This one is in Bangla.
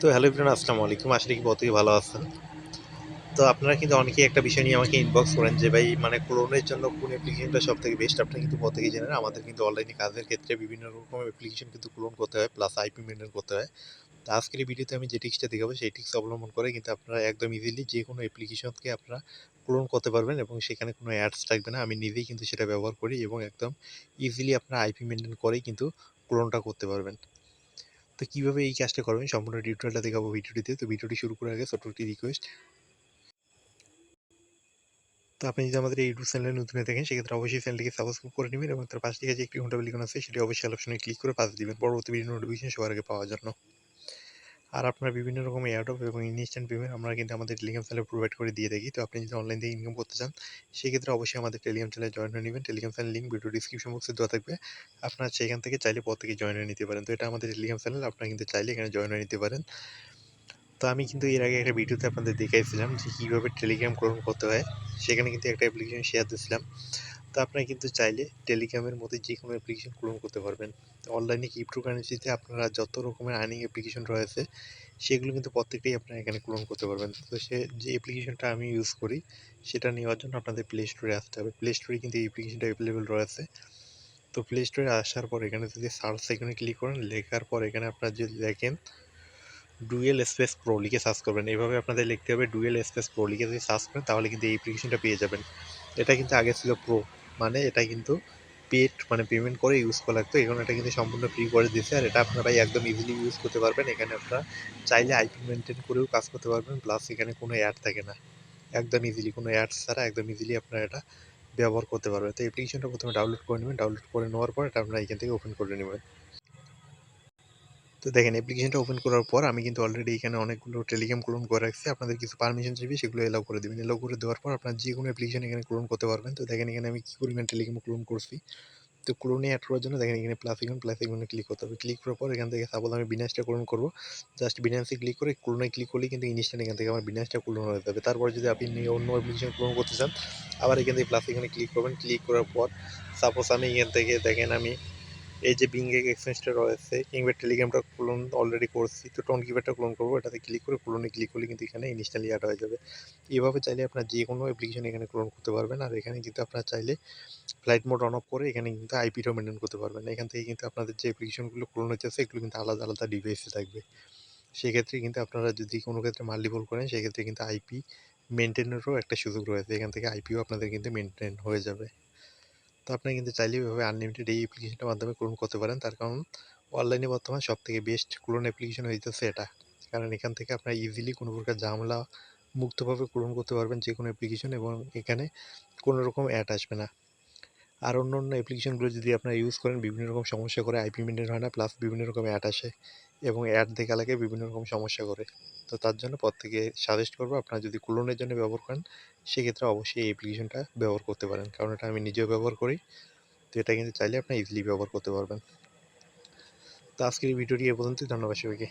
তো হ্যালো এভরিওয়ান, আসসালামু আলাইকুম। আশা কি প্রত্যেকে ভালো আছেন। তো আপনারা কিন্তু অনেকেই একটা বিষয় নিয়ে আমাকে ইনবক্স করেন যে, ভাই মানে ক্লোনের জন্য কোন অ্যাপ্লিকেশনটা সব থেকে বেস্ট আপনারা কিন্তু প্রত্যেকেই জানেন, আমাদের কিন্তু অনলাইনে কাজের ক্ষেত্রে বিভিন্ন রকম অ্যাপ্লিকেশন কিন্তু ক্লোন করতে হয় প্লাস আইপি মেনটেন করতে হয়। তো আজকের ভিডিওতে আমি যে টিক্সটা দেখাবো, সেই টিক্স অবলম্বন করে কিন্তু আপনারা একদম ইজিলি যে কোনো অ্যাপ্লিকেশনকে আপনারা ক্লোন করতে পারবেন এবং সেখানে কোনো অ্যাডস থাকবে না। আমি নিজেই কিন্তু সেটা ব্যবহার করি এবং একদম ইজিলি আপনারা আইপি মেনটেন করেই কিন্তু ক্লোনটা করতে পারবেন। তো কীভাবে এই কাজটা করবেন? সম্পূর্ণ টিউটোরিয়ালটা দেখাবো ভিডিওটিতে তো ভিডিওটি শুরু করার আগে ছোট্ট একটি রিকোয়েস্ট তো আপনি যদি আমাদের এই ইউটিউব চ্যানেলে নতুন থাকেন, সেক্ষেত্রে অবশ্যই চ্যানেলটিকে সাবস্ক্রাইব করে নেবেন এবং তার পাশে যে একটি ঘণ্টা বেলিকন আছে, সেটি অবশ্যই অপশনে ক্লিক করে পাশে দেবেন। পরবর্তী ভিডিও নোটিফিকেশন সবার আগে পাওয়ার জন্য। আর আপনার বিভিন্ন রকম এয়ারডপ এবং ইনস্ট্যান্ট পেমেন্ট আমরা কিন্তু আমাদের টেলিগ্রাম চ্যানেলে প্রোভাইড করে দিয়ে থাকি। তো আপনি যদি অনলাইন থেকে ইনকাম করতে চান, সেক্ষেত্রে অবশ্যই আমাদের টেলিগ্রাম চ্যানেলে জয়েন হয়ে নেবেন। Telegram channel link video description box দেওয়া থাকবে। আপনারা সেখান থেকে চাইলে পর থেকে জয়েন হয়ে নিতে পারেন। তো এটা আমাদের টেলিগ্রাম চ্যানেল আপনারা কিন্তু চাইলে এখানে জয়েন হয়ে নিতে পারেন। তো আমি কিন্তু এর আগে একটা ভিডিওতে আপনাদের দেখাইছিলাম যে কীভাবে টেলিগ্রাম গ্রহণ করতে হয়। সেখানে কিন্তু একটা অ্যাপ্লিকেশন শেয়ার দিয়েছিলাম। তো আপনারা কিন্তু চাইলে টেলিগ্রামের মধ্যে যে কোনো অ্যাপ্লিকেশন ক্লোন করতে পারবেন। অনলাইনে ক্রিপ্টোকারেন্সিতে আপনারা যত রকমের আর্নিং অ্যাপ্লিকেশন রয়েছে, সেগুলো কিন্তু প্রত্যেকটাই আপনারা এখানে ক্লোন করতে পারবেন। তো সে যে অ্যাপ্লিকেশনটা আমি ইউজ করি, সেটা নেওয়ার জন্য আপনাদের প্লে স্টোরে আসতে হবে। প্লে স্টোরে কিন্তু এই অ্যাপ্লিকেশনটা অ্যাভেলেবেল রয়েছে। তো প্লে স্টোরে আসার পর এখানে যদি সার্চ সেখানে ক্লিক করেন, লেখার পর এখানে আপনারা যদি দেখেন ডুয়েল স্পেস প্রো লিখে সার্চ করবেন। এভাবে আপনাদের লিখতে হবে ডুয়েল স্পেস প্রো লিখে যদি সার্চ করেন, তাহলে কিন্তু এই অ্যাপ্লিকেশনটা পেয়ে যাবেন। এটা কিন্তু আগে ছিল প্রো মানে এটা কিন্তু পেড মানে পেমেন্ট করে ইউজ করা লাগতো। এখন এটা কিন্তু সম্পূর্ণ ফ্রি করে দিয়েছে আর এটা আপনারা একদম ইজিলি ইউজ করতে পারবেন। এখানে আপনারা চাইলে আইপি মেনটেন করেও কাজ করতে পারবেন। প্লাস এখানে কোনো অ্যাড থাকে না। একদম ইজিলি কোনো অ্যাডস ছাড়া একদম ইজিলি আপনারা এটা ব্যবহার করতে পারবেন। তো অ্যাপ্লিকেশনটা প্রথমে ডাউনলোড করে নেবেন। ডাউনলোড করে নেওয়ার পর এটা আপনারা এখান থেকে ওপেন করে নেবেন। তো দেখেন অ্যাপ্লিকেশনটা ওপেন করার পর আমি কিন্তু অলরেডি এখানে অনেকগুলো টেলিগ্রাম ক্লোন করে রাখছি। আপনাদের কিছু পারমিশন চাইবে সেগুলো এলাও করে দেবেন। এলাও করে দেওয়ার পর আপনার যে কোনো অ্যাপ্লিকেশন এখানে ক্লোন করতে পারবেন। তো দেখেন এখানে আমি কী পরিমাণ টেলিগ্রাম ক্লোন করছি? তো ক্লোনে অ্যাড করার জন্য দেখেন এখানে প্লাস এখানে প্লাস এখানে ক্লিক করতে হবে। ক্লিক করার পর এখান থেকে সাপোজ আমি বিনাসটা ক্লোন করব। জাস্ট বিনান্সে ক্লিক করে ক্লোনে ক্লিক করলে কিন্তু ইনস্ট্যান্ট এখান থেকে আমার বিনাসটা ক্লোন হয়ে যাবে। তারপর যদি আপনি অন্য অ্যাপ্লিকেশন ক্লোন করতে চান, আবার এখান থেকে প্লাস এখানে ক্লিক করবেন। ক্লিক করার পর সাপোজ আমি এখান থেকে দেখেন আমি এই যে বিঙ্গে এক্সচেঞ্জটা রয়েছে, কিংবা টেলিগ্রামটা ক্লোন অলরেডি করছি, তো টোন কিপ্যাডটা ক্লোন করব, এটাতে ক্লিক করে ক্লোনে ক্লিক করলে কিন্তু এখানে ইনস্ট্যান্টলি অ্যাড হয়ে যাবে। এইভাবে চাইলে আপনার যে কোনো অ্যাপ্লিকেশন এখানে ক্লোন করতে পারবেন, আর এখানে কিন্তু আপনার চাইলে ফ্লাইট মোড অন অফ করে এখানে কিন্তু আইপিটাও মেনটেন করতে পারবেন। এখান থেকে কিন্তু আপনাদের যে অ্যাপ্লিকেশনগুলো ক্লোন হচ্ছে এগুলো কিন্তু আলাদা আলাদা ডিভাইসে থাকবে। সেক্ষেত্রে কিন্তু আপনারা যদি কোনো ক্ষেত্রে মাল্টিপল করেন, সেক্ষেত্রে কিন্তু আইপি মেনটেনেরও একটা সুযোগ রয়েছে, এখান থেকে আইপিও আপনাদের কিন্তু মেনটেন হয়ে যাবে। তো আপনি কিন্তু চাইলে এভাবে আনলিমিটেড এই অ্যাপ্লিকেশনটার মাধ্যমে ক্লোন করতে পারেন। তার কারণ অনলাইনে বর্তমানে সব থেকে বেস্ট ক্লোন অ্যাপ্লিকেশন হইতেছে এটা। কারণ এখান থেকে আপনার ইজিলি কোনো প্রকার ঝামেলা মুক্তভাবে ক্লোন করতে পারবেন যে কোনো অ্যাপ্লিকেশন এবং এখানে কোনো রকম অ্যাড আসবে না। আর অন্য অন্য অ্যাপ্লিকেশনগুলো যদি আপনারা ইউজ করেন, বিভিন্ন রকম সমস্যা করে আইপি মেনটেন হয় না প্লাস বিভিন্ন রকম অ্যাড আসে। এবং অ্যাড দেখা লাগে বিভিন্ন রকম সমস্যা করে। তো তার জন্য প্রত্যেকে সাজেস্ট করব, আপনারা যদি ক্লোনের জন্য ব্যবহার করেন, সেক্ষেত্রে অবশ্যই এই অ্যাপ্লিকেশনটা ব্যবহার করতে পারেন। কারণ এটা আমি নিজেও ব্যবহার করি, তো এটা কিন্তু চাইলে আপনি ইজিলি ব্যবহার করতে পারবেন। তো আজকের এই ভিডিওটি এ পর্যন্তই। ধন্যবাদ সবাইকে।